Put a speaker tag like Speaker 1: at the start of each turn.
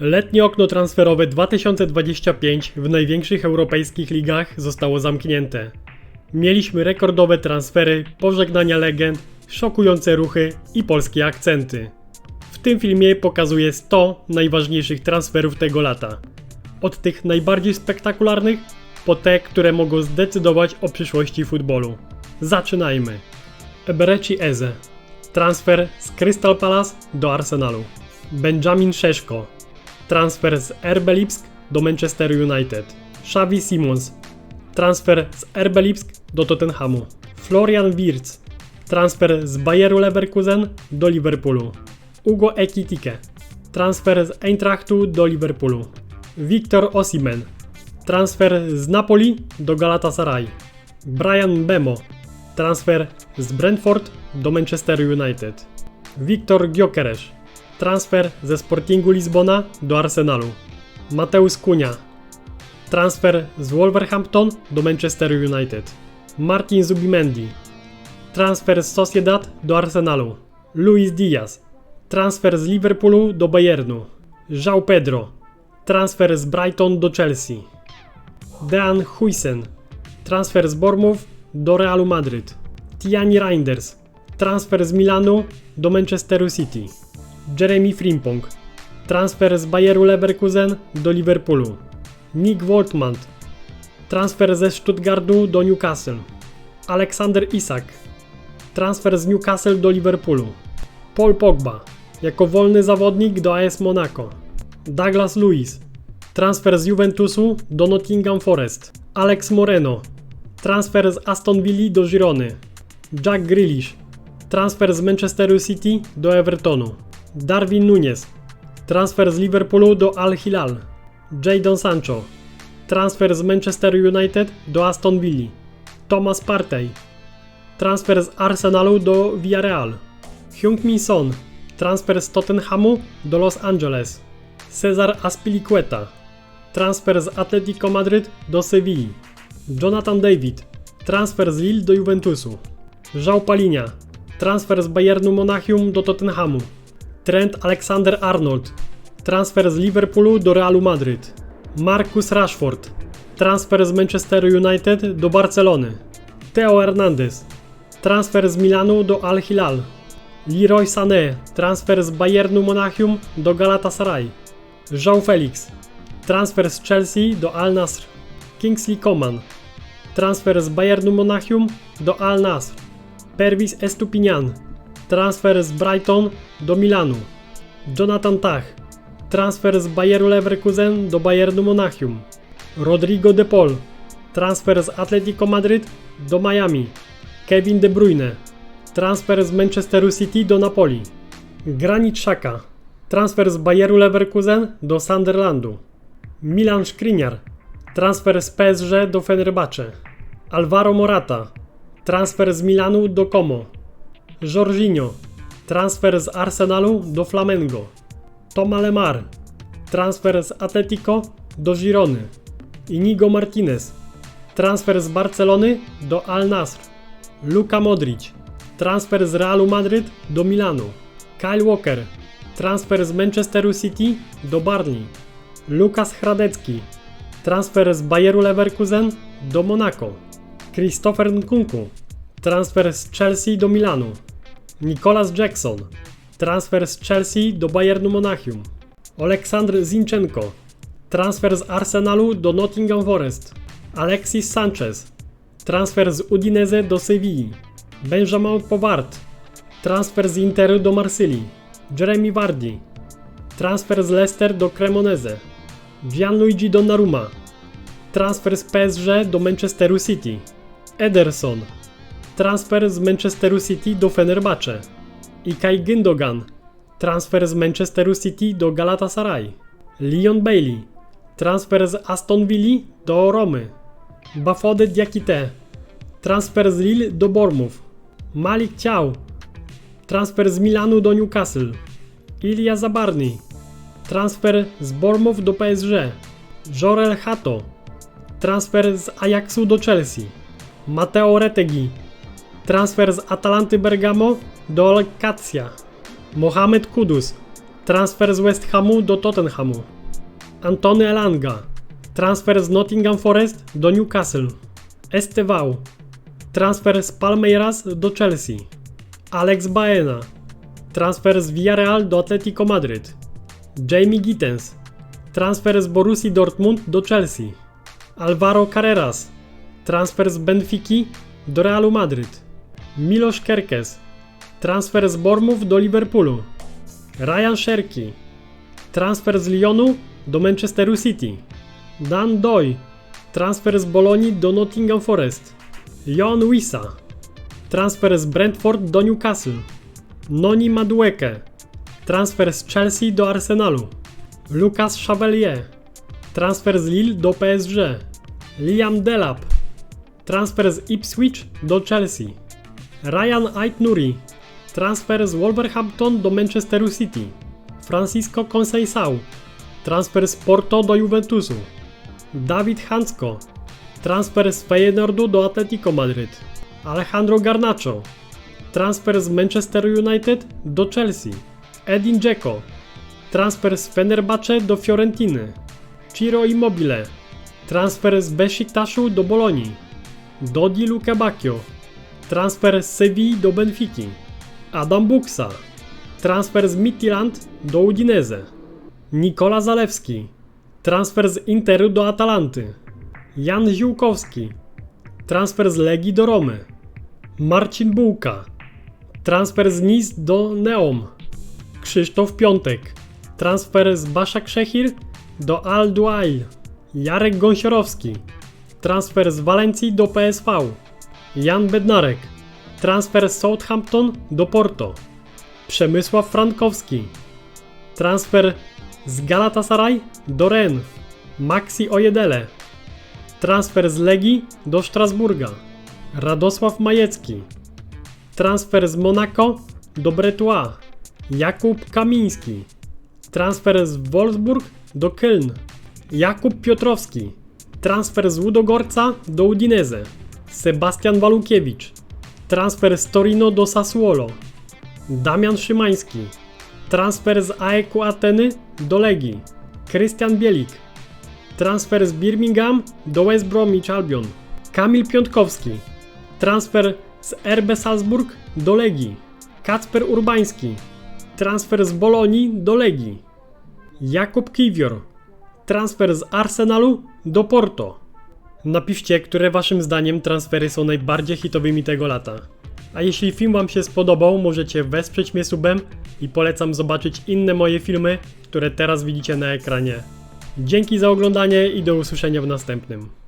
Speaker 1: Letnie okno transferowe 2025 w największych europejskich ligach zostało zamknięte. Mieliśmy rekordowe transfery, pożegnania legend, szokujące ruchy i polskie akcenty. W tym filmie pokazuję 100 najważniejszych transferów tego lata. Od tych najbardziej spektakularnych po te, które mogą zdecydować o przyszłości futbolu. Zaczynajmy. Eberechi Eze. Transfer z Crystal Palace do Arsenalu. Benjamin Szeszko. Transfer z RB Lipsk do Manchester United. Xavi Simons. Transfer z RB Lipsk do Tottenhamu. Florian Wirtz. Transfer z Bayeru Leverkusen do Liverpoolu. Ugo Ekitike. Transfer z Eintrachtu do Liverpoolu. Victor Osimen. Transfer z Napoli do Galatasaray. Brian Bemo. Transfer z Brentford do Manchester United. Wiktor Gyökeres. Transfer ze Sportingu Lizbona do Arsenalu. Mateusz Kunia. Transfer z Wolverhampton do Manchester United. Martin Zubimendi. Transfer z Sociedad do Arsenalu. Luis Diaz. Transfer z Liverpoolu do Bayernu. João Pedro. Transfer z Brighton do Chelsea. Dean Huysen. Transfer z Bournemouth do Realu Madryt. Tiani Reinders. Transfer z Milanu do Manchesteru City. Jeremy Frimpong. Transfer z Bayeru Leverkusen do Liverpoolu. Nick Woltmant. Transfer ze Stuttgartu do Newcastle. Aleksander Isak. Transfer z Newcastle do Liverpoolu. Paul Pogba. Jako wolny zawodnik do AS Monaco. Douglas Luiz. Transfer z Juventusu do Nottingham Forest. Alex Moreno. Transfer z Aston Villa do Girony. Jack Grealish. Transfer z Manchesteru City do Evertonu. Darwin Nunes. Transfer z Liverpoolu do Al Hilal. Jadon Sancho. Transfer z Manchester United do Aston Villa. Thomas Partey. Transfer z Arsenalu do Villarreal. Hyung-Min Son. Transfer z Tottenhamu do Los Angeles. Cesar Aspilicueta. Transfer z Atletico Madryt do Sewilli. Jonathan David. Transfer z Lille do Juventusu. João Palinia. Transfer z Bayernu Monachium do Tottenhamu. Trent Alexander-Arnold. Transfer z Liverpoolu do Realu Madryt. Marcus Rashford. Transfer z Manchester United do Barcelony. Theo Hernandez. Transfer z Milanu do Al Hilal. Leroy Sané. Transfer z Bayernu Monachium do Galatasaray. João Felix. Transfer z Chelsea do Al Nasr. Kingsley Coman. Transfer z Bayernu Monachium do Al Nasr. Pervis Estupinian. Transfer z Brighton do Milanu. Jonathan Tah. Transfer z Bayeru Leverkusen do Bayernu Monachium. Rodrigo De Paul. Transfer z Atletico Madryt do Miami. Kevin De Bruyne. Transfer z Manchesteru City do Napoli. Granit Xhaka. Transfer z Bayeru Leverkusen do Sunderlandu. Milan Skriniar. Transfer z PSG do Fenerbahce. Alvaro Morata. Transfer z Milanu do Como. Jorginho. Transfer z Arsenalu do Flamengo. Toma Lemar. Transfer z Atletico do Girony. Inigo Martinez. Transfer z Barcelony do Al Nasr. Luka Modric. Transfer z Realu Madryt do Milanu. Kyle Walker. Transfer z Manchesteru City do Barney. Lukas Hradecki. Transfer z Bayeru Leverkusen do Monaco. Christopher Nkunku. Transfer z Chelsea do Milanu. Nicolas Jackson. Transfer z Chelsea do Bayernu Monachium. Oleksandr Zinchenko. Transfer z Arsenalu do Nottingham Forest. Alexis Sanchez. Transfer z Udinese do Sewilli. Benjamin Pavard. Transfer z Interu do Marsylii. Jeremy Vardy. Transfer z Leicester do Cremonese. Gianluigi Donnarumma. Transfer z PSG do Manchesteru City. Ederson. Transfer z Manchesteru City do Fenerbahce. Ikay Gündogan. Transfer z Manchesteru City do Galatasaray. Leon Bailey. Transfer z Aston Villa do Romy. Bafode Diakite. Transfer z Lille do Bournemouth. Malik Ciał. Transfer z Milanu do Newcastle. Ilya Zabarny. Transfer z Bournemouth do PSG. Jorel Hato. Transfer z Ajaxu do Chelsea. Matteo Retegi. Transfer z Atalanty Bergamo do Lecacja. Mohamed Kudus. Transfer z West Hamu do Tottenhamu. Antony Elanga. Transfer z Nottingham Forest do Newcastle. Estevao. Transfer z Palmeiras do Chelsea. Alex Baena. Transfer z Villarreal do Atletico Madryt. Jamie Gittens. Transfer z Borussii Dortmund do Chelsea. Alvaro Carreras. Transfer z Benfiki do Realu Madryt. Miloš Kerkes. Transfer z Bournemouth do Liverpoolu. Ryan Sherki. Transfer z Lyonu do Manchesteru City. Dan Doy. Transfer z Bolonii do Nottingham Forest. Jon Wisa. Transfer z Brentford do Newcastle. Noni Madueke. Transfer z Chelsea do Arsenalu. Lucas Chevalier. Transfer z Lille do PSG. Liam Delap. Transfer z Ipswich do Chelsea. Ryan Aitnuri. Transfer z Wolverhampton do Manchesteru City. Francisco Conceição. Transfer z Porto do Juventusu. Dawid Hansko. Transfer z Feyenoordu do Atletico Madryt. Alejandro Garnacho. Transfer z Manchester United do Chelsea. Edin Dzeko. Transfer z Fenerbahce do Fiorentiny. Ciro Immobile. Transfer z Besiktaszu do Bolonii. Dodi Lukebakio. Transfer z Sewilli do Benfiki. Adam Buksa. Transfer z Midtjylland do Udinese. Nikola Zalewski. Transfer z Interu do Atalanty. Jan Ziółkowski. Transfer z Legii do Romy. Marcin Bułka. Transfer z Nice do Neom. Krzysztof Piątek. Transfer z Baszak Szechir do Al Duail. Jarek Gąsiorowski. Transfer z Walencji do PSV. Jan Bednarek. Transfer z Southampton do Porto. Przemysław Frankowski. Transfer z Galatasaray do Rennes. Maxi Ojedele. Transfer z Legii do Strasburga. Radosław Majecki. Transfer z Monaco do Bretua. Jakub Kamiński. Transfer z Wolfsburg do Köln. Jakub Piotrowski. Transfer z Ludogorca do Udinese. Sebastian Walukiewicz. Transfer z Torino do Sassuolo. Damian Szymański. Transfer z AEK Ateny do Legii. Krystian Bielik. Transfer z Birmingham do West Bromwich Albion. Kamil Piątkowski. Transfer z RB Salzburg do Legii. Kacper Urbański. Transfer z Bolonii do Legii. Jakub Kiwior. Transfer z Arsenalu do Porto. Napiszcie, które waszym zdaniem transfery są najbardziej hitowymi tego lata. A jeśli film wam się spodobał, możecie wesprzeć mnie subem i polecam zobaczyć inne moje filmy, które teraz widzicie na ekranie. Dzięki za oglądanie i do usłyszenia w następnym.